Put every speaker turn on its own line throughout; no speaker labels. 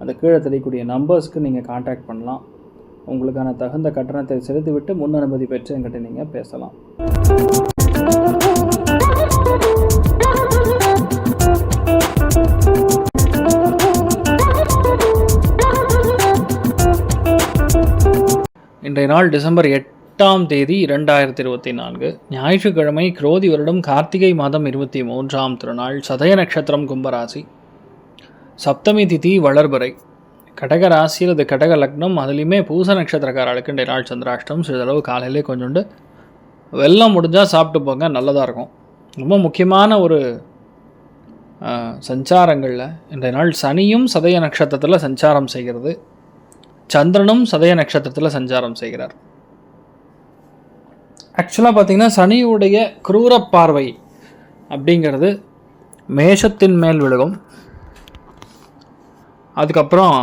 அந்த கீழே தெரியக்கூடிய நம்பர்ஸ்க்கு நீங்கள் காண்டாக்ட் பண்ணலாம். உங்களுக்கான தகுந்த கட்டணத்தை செலுத்திவிட்டு முன் அனுமதி பெற்று என்கிட்ட நீங்கள் பேசலாம். இன்றைய நாள் டிசம்பர் எட்டாம் தேதி இரண்டாயிரத்தி இருபத்தி நான்கு ஞாயிற்றுக்கிழமை குரோதி வருடம் கார்த்திகை மாதம் இருபத்தி மூன்றாம் திருநாள் சதய நட்சத்திரம் கும்பராசி. சப்தமி திதி வளர்பறை. கடக ராசியில் அது கடக லக்னம் அதுலேயுமே பூச நட்சத்திரக்காரர்களுக்கு இன்றைய நாள் சந்திராஷ்டம் சிறிதளவு காலையிலே கொஞ்சோண்டு வெள்ளம் முடிஞ்சால் சாப்பிட்டு போங்க நல்லதாக இருக்கும். ரொம்ப முக்கியமான ஒரு சஞ்சாரங்களில் இன்றைய நாள் சனியும் சதய நட்சத்திரத்தில் சஞ்சாரம் செய்கிறது. சந்திரனும் சதய நட்சத்திரத்தில் சஞ்சாரம் செய்கிறார். ஆக்சுவலாக பார்த்திங்கன்னா சனியுடைய குரூர பார்வை அப்படிங்கிறது மேஷத்தின் மேல் விழுகும். அதுக்கப்புறம்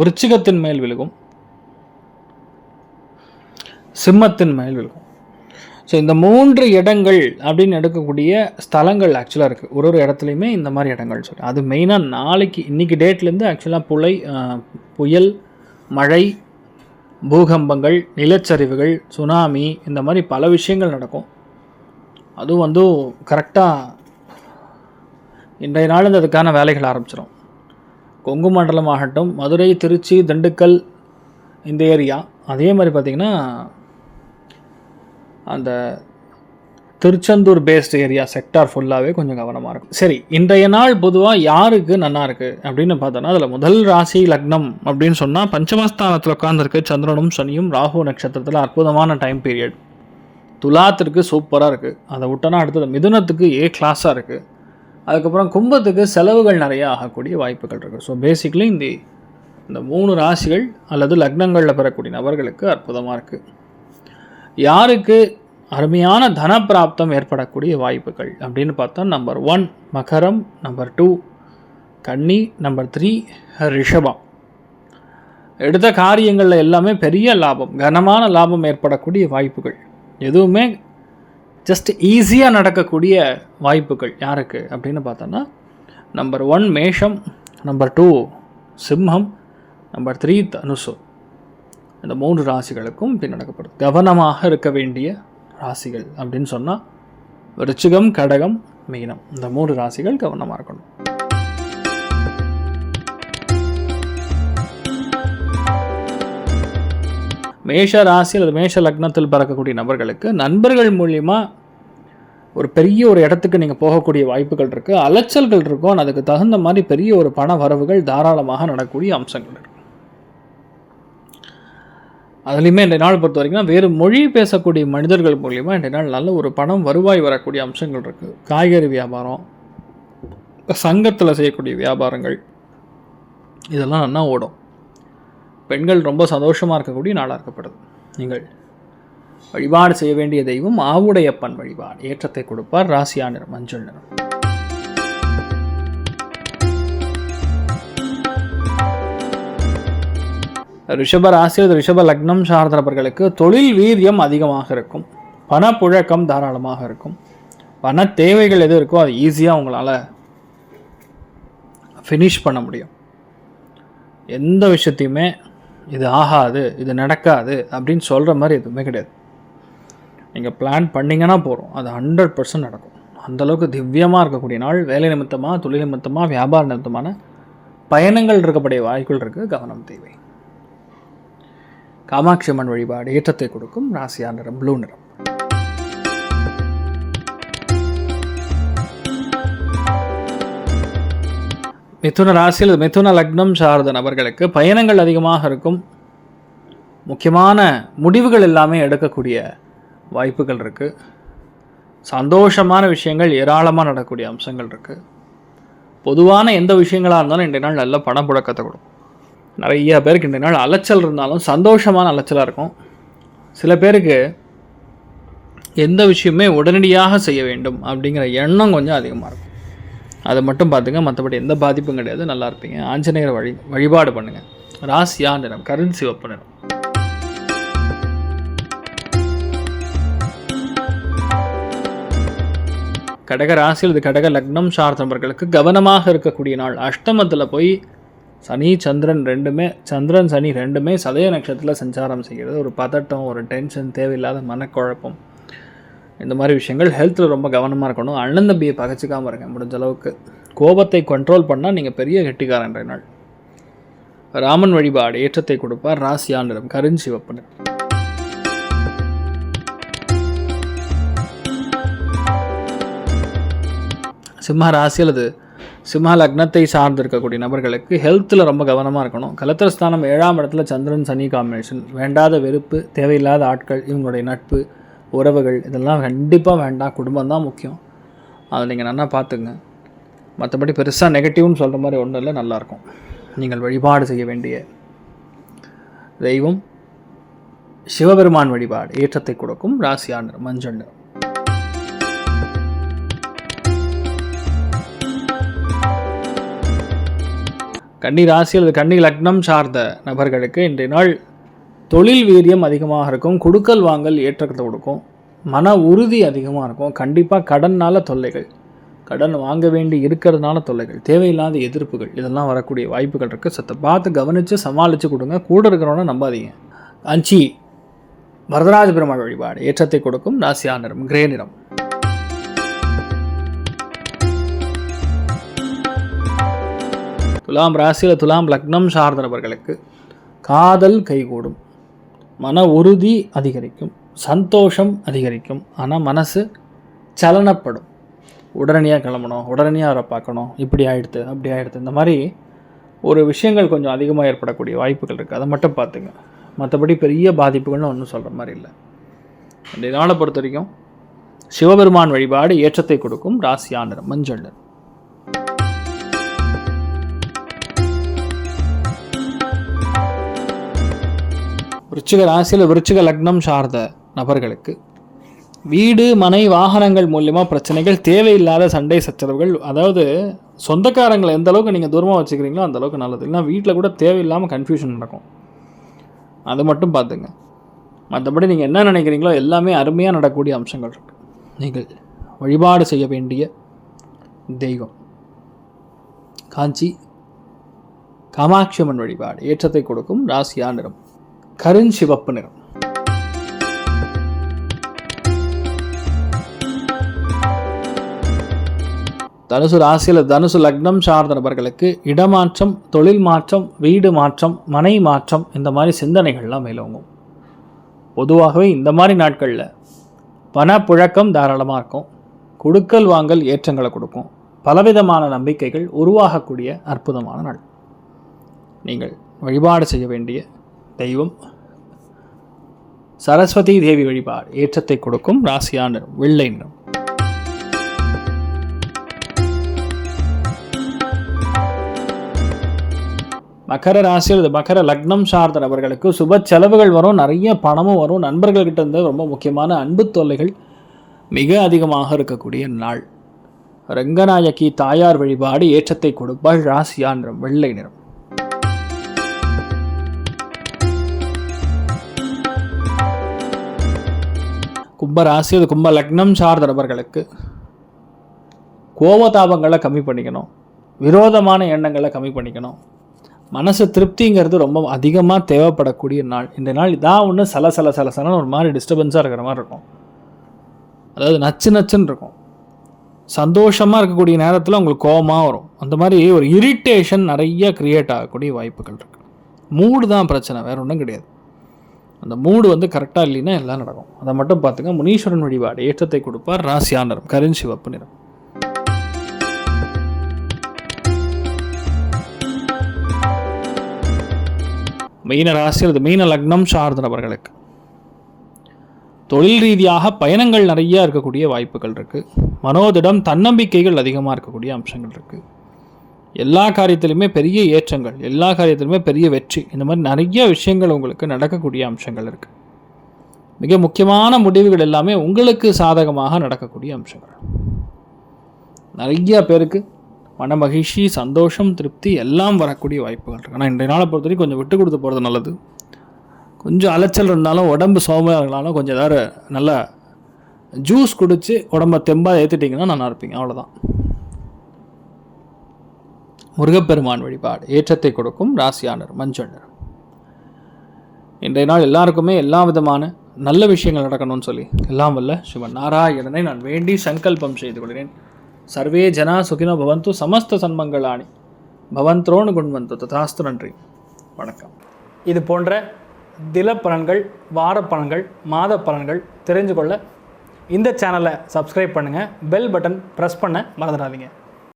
விருச்சிகத்தின் மேல் விழுகும். சிம்மத்தின் மேல் விழுகும். ஸோ இந்த மூன்று இடங்கள் அப்படின்னு எடுக்கக்கூடிய ஸ்தலங்கள் ஆக்சுவலாக இருக்குது ஒரு ஒரு இடத்துலையுமே இந்த மாதிரி இடங்கள் சொல்லி. அது மெயினாக நாளைக்கு இன்றைக்கி டேட்லேருந்து ஆக்சுவலாக புலை புயல் மழை பூகம்பங்கள் நிலச்சரிவுகள் சுனாமி இந்த மாதிரி பல விஷயங்கள் நடக்கும். அதுவும் வந்து கரெக்டாக இன்றைய நாள் அதுக்கான வேலைகள் ஆரம்பிச்சிடும் கொங்கு மண்டலம் ஆகட்டும் மதுரை திருச்சி திண்டுக்கல் இந்த ஏரியா அதே மாதிரி பார்த்திங்கன்னா அந்த திருச்செந்தூர் பேஸ்ட் ஏரியா செக்டார் ஃபுல்லாகவே கொஞ்சம் கவனமாக இருக்கும். சரி இன்றைய நாள் பொதுவாக யாருக்கு நல்லா இருக்குது அப்படின்னு பார்த்தோன்னா அதில் முதல் ராசி லக்னம் அப்படின்னு சொன்னால் பஞ்சமஸ்தானத்தில் உட்காந்துருக்கு சந்திரனும் சனியும் ராகு நட்சத்திரத்தில் அற்புதமான டைம் பீரியட் துலாத்திற்கு சூப்பராக இருக்குது அதை விட்டோன்னா அடுத்தது மிதுனத்துக்கு ஏ கிளாஸாக இருக்குது அதுக்கப்புறம் கும்பத்துக்கு செலவுகள் நிறைய ஆகக்கூடிய வாய்ப்புகள் இருக்குது ஸோ பேசிக்லி இந்த இந்த மூணு ராசிகள் அல்லது லக்னங்களில் பெறக்கூடிய நபர்களுக்கு அற்புதமாக இருக்குது யாருக்கு அருமையான தனப்பிராப்தம் ஏற்படக்கூடிய வாய்ப்புகள் அப்படின்னு பார்த்தா நம்பர் ஒன் மகரம் நம்பர் டூ கன்னி நம்பர் த்ரீ ரிஷபம். எடுத்த காரியங்களில் எல்லாமே பெரிய லாபம் கனமான லாபம் ஏற்படக்கூடிய வாய்ப்புகள். எதுவுமே ஜஸ்ட் ஈஸியாக நடக்கக்கூடிய வாய்ப்புகள் யாருக்கு அப்படின்னு பார்த்தோன்னா நம்பர் ஒன் மேஷம் நம்பர் டூ சிம்மம் நம்பர் த்ரீ தனுசு. இந்த மூன்று ராசிகளுக்கும் இப்படி நடக்கப்படுது. கவனமாக இருக்க வேண்டிய ராசிகள் அப்படின்னு சொன்னால் ரிச்சிகம் கடகம் மீனம். இந்த மூன்று ராசிகள் கவனமாக இருக்கணும். மேஷ ராசி அல்லது மேஷ லக்னத்தில் பறக்கக்கூடிய நபர்களுக்கு நண்பர்கள் மூலிமா ஒரு பெரிய ஒரு இடத்துக்கு நீங்கள் போகக்கூடிய வாய்ப்புகள் இருக்குது அலைச்சல்கள் இருக்கும். அதுக்கு தகுந்த மாதிரி பெரிய ஒரு பண வரவுகள் தாராளமாக நடக்கக்கூடிய அம்சங்கள் இருக்குது அதுலேயுமே இந்த நாள் பொறுத்த வரைக்கும் வேறு மொழி பேசக்கூடிய மனிதர்கள் மூலியமாக இந்த நாள் நல்ல ஒரு பணம் வருவாய் வரக்கூடிய அம்சங்கள் இருக்குது காய்கறி வியாபாரம் சங்கத்தில் செய்யக்கூடிய வியாபாரங்கள் இதெல்லாம் நல்லா ஓடும். பெண்கள் ரொம்ப சந்தோஷமாக இருக்கக்கூடிய நாளாக இருக்கப்படுது. நீங்கள் வழிபாடு செய்ய வேண்டிய தெய்வம் ஆவுடையப்பன் வழிபாடு. ஏற்றத்தை கொடுப்பார் ராசியா நிறம் மஞ்சள் நிறம் ரிஷப ராசி ரிஷப லக்னம் சார்ந்தவர்களுக்கு தொழில் வீரியம் அதிகமாக இருக்கும். பணப்புழக்கம் தாராளமாக இருக்கும். பண தேவைகள் எது இருக்கோ அது ஈஸியாக உங்களால் ஃபினிஷ் பண்ண முடியும். எந்த விஷயத்தையுமே இது ஆகாது இது நடக்காது அப்படின்னு சொல்கிற மாதிரி எதுவுமே கிடையாது. நீங்கள் பிளான் பண்ணிங்கன்னா போகிறோம் அது ஹண்ட்ரட் பர்சன்ட் நடக்கும். அந்தளவுக்கு திவ்யமாக இருக்கக்கூடிய நாள் வேலை நிமித்தமாக தொழில் நிமித்தமாக வியாபார நிமித்தமான பயணங்கள் இருக்கக்கூடிய வாய்ப்புகள் இருக்குது கவனம் தேவை. காமாட்சி அம்மன் வழிபாடு ஏற்றத்தை கொடுக்கும். ராசியா நிறம் ப்ளூ நிறம். மிதுன ராசியில் மிதுன லக்னம் சார்ந்த நபர்களுக்கு பயணங்கள் அதிகமாக இருக்கும். முக்கியமான முடிவுகள் எல்லாமே எடுக்கக்கூடிய வாய்ப்புகள் இருக்குது சந்தோஷமான விஷயங்கள் ஏராளமாக நடக்கக்கூடிய அம்சங்கள் இருக்குது பொதுவான எந்த விஷயங்களாக இருந்தாலும் இன்றைய நாள் நல்ல பணம் புழக்கத்தை கொடுக்கும். நிறைய பேருக்கு இன்றைய நாள் அலைச்சல் இருந்தாலும் சந்தோஷமான அலைச்சலாக இருக்கும். சில பேருக்கு எந்த விஷயமே உடனடியாக செய்ய வேண்டும் அப்படிங்கிற எண்ணம் கொஞ்சம் அதிகமாக இருக்கும். அதை மட்டும் பார்த்துங்க. மற்றபடி எந்த பாதிப்பும் கிடையாது. நல்லா இருப்பீங்க. ஆஞ்சநேயர் வழி வழிபாடு பண்ணுங்கள் ராசியா நிறம். கருண் சிவப்பு நிறம். கடக ராசியில் இது கடக லக்னம் சார்ந்தவர்களுக்கு கவனமாக இருக்கக்கூடிய நாள். அஷ்டமத்தில் போய் சனி சந்திரன் ரெண்டுமே சந்திரன் சனி ரெண்டுமே சதய நட்சத்திரத்தில் சஞ்சாரம் செய்கிறது. ஒரு பதட்டம் ஒரு டென்ஷன் தேவையில்லாத மனக்குழப்பம். இந்த மாதிரி விஷயங்கள் ஹெல்த்தில் ரொம்ப கவனமாக இருக்கணும். அண்ணன் தம்பியை பகச்சிக்காமல் இருங்க. முடிஞ்ச அளவுக்கு கோபத்தை கண்ட்ரோல் பண்ணால் நீங்கள் பெரிய கெட்டிக்காரன் நாள் ராமன் வழிபாடு ஏற்றத்தை கொடுப்பார். ராசியா நிறம் கருஞ்சிவப்பு நிறம். சிம்ம ராசி அல்லது சிம்ம லக்னத்தை சார்ந்து இருக்கக்கூடிய நபர்களுக்கு ஹெல்த்தில் ரொம்ப கவனமாக இருக்கணும். கலத்திரஸ்தானம் ஏழாம் இடத்துல சந்திரன் சனி காம்பினேஷன் வேண்டாத வெறுப்பு தேவையில்லாத ஆட்கள் இவங்களுடைய நட்பு உறவுகள் இதெல்லாம் கண்டிப்பாக வேண்டாம். குடும்பம் தான் முக்கியம். அதை நீங்கள் நல்லா பார்த்துங்க மற்றபடி பெருசாக நெகட்டிவ்னு சொல்கிற மாதிரி ஒன்றும் இல்லை நல்லாயிருக்கும் நீங்கள் வழிபாடு செய்ய வேண்டிய தெய்வம் சிவபெருமான் வழிபாடு ஏற்றத்தை கொடுக்கும் ராசியானர் மஞ்சள் நிறம். கன்னி ராசி அல்லது கன்னி லக்னம் சார்ந்த நபர்களுக்கு இன்றைய நாள் தொழில் வீரியம் அதிகமாக இருக்கும் கொடுக்கல் வாங்கல் ஏற்றத்தை கொடுக்கும் மன உறுதி அதிகமாக இருக்கும் கண்டிப்பாக கடனால் தொல்லைகள் கடன் வாங்க வேண்டி இருக்கிறதுனால தொல்லைகள் தேவையில்லாத எதிர்ப்புகள் இதெல்லாம் வரக்கூடிய வாய்ப்புகள் இருக்குது சத்தை பார்த்து கவனித்து சமாளித்து கொடுங்க. கூட இருக்கிறவன நம்பாதீங்க. அஞ்சி வரதராஜ பெருமாள் வழிபாடு ஏற்றத்தை கொடுக்கும் ராசியா நிறம் கிரே நிறம். துலாம் ராசியில் துலாம் லக்னம் சார்ந்த நபர்களுக்கு காதல் கைகூடும். மன உறுதி அதிகரிக்கும் சந்தோஷம் அதிகரிக்கும் ஆனால் மனசு சலனப்படும். உடனடியாக கிளம்பணும் உடனடியாக அவரை பார்க்கணும் இப்படி ஆகிடுது அப்படி ஆகிடுது இந்த மாதிரி ஒரு விஷயங்கள் கொஞ்சம் அதிகமாக ஏற்படக்கூடிய வாய்ப்புகள் இருக்குது அதை மட்டும் பார்த்துங்க. மற்றபடி பெரிய பாதிப்புகள்னு ஒன்றும் சொல்கிற மாதிரி இல்லை. இந்த நாளை பொறுத்த வரைக்கும் சிவபெருமான் வழிபாடு ஏற்றத்தை கொடுக்கும் ராசியா மஞ்சள் விருச்சிக ராசியில் விருச்சிக லக்னம் சார்ந்த நபர்களுக்கு. வீடு மனை வாகனங்கள் மூலியமாக பிரச்சனைகள் தேவையில்லாத சண்டை சச்சரவுகள் அதாவது சொந்தக்காரங்களை எந்த அளவுக்கு நீங்கள் தூரமாக வச்சுக்கிறீங்களோ அந்த அளவுக்கு நல்லது. இல்லைனா வீட்டில் கூட தேவையில்லாமல் கன்ஃபியூஷன் நடக்கும். அது மட்டும் பார்த்துங்க. மற்றபடி நீங்கள் என்ன நினைக்கிறீங்களோ எல்லாமே அருமையாக நடக்கக்கூடிய அம்சங்கள் இருக்குது நீங்கள் வழிபாடு செய்ய வேண்டிய தெய்வம். காஞ்சி காமாட்சி அம்மன் வழிபாடு ஏற்றத்தை கொடுக்கும் ராசியா நிறம் கருஞ்சிவப்பு நிறம். தனுசு ராசியில் தனுசு லக்னம் சார்ந்த நபர்களுக்கு இடமாற்றம் தொழில் மாற்றம் வீடு மாற்றம் மனை மாற்றம் இந்த மாதிரி சிந்தனைகள்லாம் மேலோங்கும் பொதுவாகவே இந்த மாதிரி நாட்களில் பணப்புழக்கம் தாராளமாக இருக்கும். கொடுக்கல் வாங்கல் ஏற்றங்களை கொடுக்கும். பலவிதமான நம்பிக்கைகள் உருவாகக்கூடிய அற்புதமான நாள். நீங்கள் வழிபாடு செய்ய வேண்டிய தெய்வம். சரஸ்வதி தேவி வழிபாடு ஏற்றத்தை கொடுக்கும் ராசியான வெள்ளை நிறம். மகர ராசி அல்லது மகர லக்னம் சார்ந்த நபர்களுக்கு சுப செலவுகள் வரும் நிறைய பணமும் வரும். நண்பர்கள்கிட்ட இருந்து ரொம்ப முக்கியமான அன்பு தொல்லைகள் மிக அதிகமாக இருக்கக்கூடிய நாள். ரங்கநாயகி தாயார் வழிபாடு ஏற்றத்தை கொடுப்பாள் ராசியான் நிறம் வெள்ளை நிறம். கும்பராசி அது கும்ப லக்னம் சார்ந்த நபர்களுக்கு கோபதாபங்களை கம்மி பண்ணிக்கணும். விரோதமான எண்ணங்களை கம்மி பண்ணிக்கணும். மனசு திருப்திங்கிறது ரொம்ப அதிகமாக தேவைப்படக்கூடிய நாள். இந்த நாள் இதான் ஒன்று சல சல சலசலன்னு ஒரு மாதிரி டிஸ்டர்பன்ஸாக இருக்கிற மாதிரி இருக்கும். அதாவது நச்சு நச்சுன்னு இருக்கும். சந்தோஷமாக இருக்கக்கூடிய நேரத்தில் உங்களுக்கு கோபமாக வரும். அந்த மாதிரி ஒரு இரிட்டேஷன் நிறைய க்ரியேட் ஆகக்கூடிய வாய்ப்புகள் இருக்குது மூடு தான் பிரச்சனை வேறு ஒன்றும் கிடையாது. அந்த மூடு வந்து கரெக்டாக இல்லைன்னா எல்லாம் நடக்கும். அதை மட்டும் பார்த்துங்க. முனீஸ்வரன் வழிபாடு. ஏற்றத்தை கொடுப்பார். ராசியானரம் கருஞ்சிவப்பு நிறம். மீன ராசி அல்லது மீன லக்னம் சார்ந்த நபர்களுக்கு. தொழில் ரீதியாக பயணங்கள் நிறைய இருக்கக்கூடிய வாய்ப்புகள் இருக்குது மனோதிடம் தன்னம்பிக்கைகள் அதிகமாக இருக்கக்கூடிய அம்சங்கள் இருக்குது எல்லா காரியத்திலுமே பெரிய ஏற்றங்கள் எல்லா காரியத்திலுமே பெரிய வெற்றி. இந்த மாதிரி நிறைய விஷயங்கள் உங்களுக்கு நடக்கக்கூடிய அம்சங்கள் இருக்குது மிக முக்கியமான முடிவுகள் எல்லாமே உங்களுக்கு சாதகமாக நடக்கக்கூடிய அம்சங்கள். நிறைய பேருக்கு மன மகிழ்ச்சி சந்தோஷம் திருப்தி எல்லாம் வரக்கூடிய வாய்ப்புகள் இருக்குது ஆனால் இன்றைய நாளை பொறுத்த வரைக்கும் கொஞ்சம் விட்டு கொடுத்து போகிறது நல்லது. கொஞ்சம் அலைச்சல் இருந்தாலும் உடம்பு சோமையாக இருந்தாலும் கொஞ்சம் ஏதாவது நல்லா ஜூஸ் குடித்து உடம்ப தெம்பாக ஏற்றிட்டிங்கன்னா நல்லா இருப்பீங்க. அவ்வளோதான் முருகப்பெருமான் வழிபாடு. ஏற்றத்தை கொடுக்கும் ராசியானர் மஞ்சள். நிறம். இன்றைய நாள் எல்லாருக்குமே எல்லா விதமான நல்ல விஷயங்கள் நடக்கணும்னு சொல்லி. எல்லாம் வல்ல சிவன் நாராயணனை நான் வேண்டி சங்கல்பம் செய்து கொள்கிறேன். சர்வே ஜனா சுகினோ பவந்து சமஸ்த சன்மங்களாணி. பவந்த்ரோனு குண்வந்து ததாஸ்து நன்றி. வணக்கம். இது போன்ற தில பலன்கள் வார பலன்கள் மாத பலன்கள் தெரிஞ்சு கொள்ள இந்த சேனலை சப்ஸ்கிரைப் பண்ணுங்கள் பெல் பட்டன் ப்ரெஸ் பண்ண மறந்துடாதீங்க.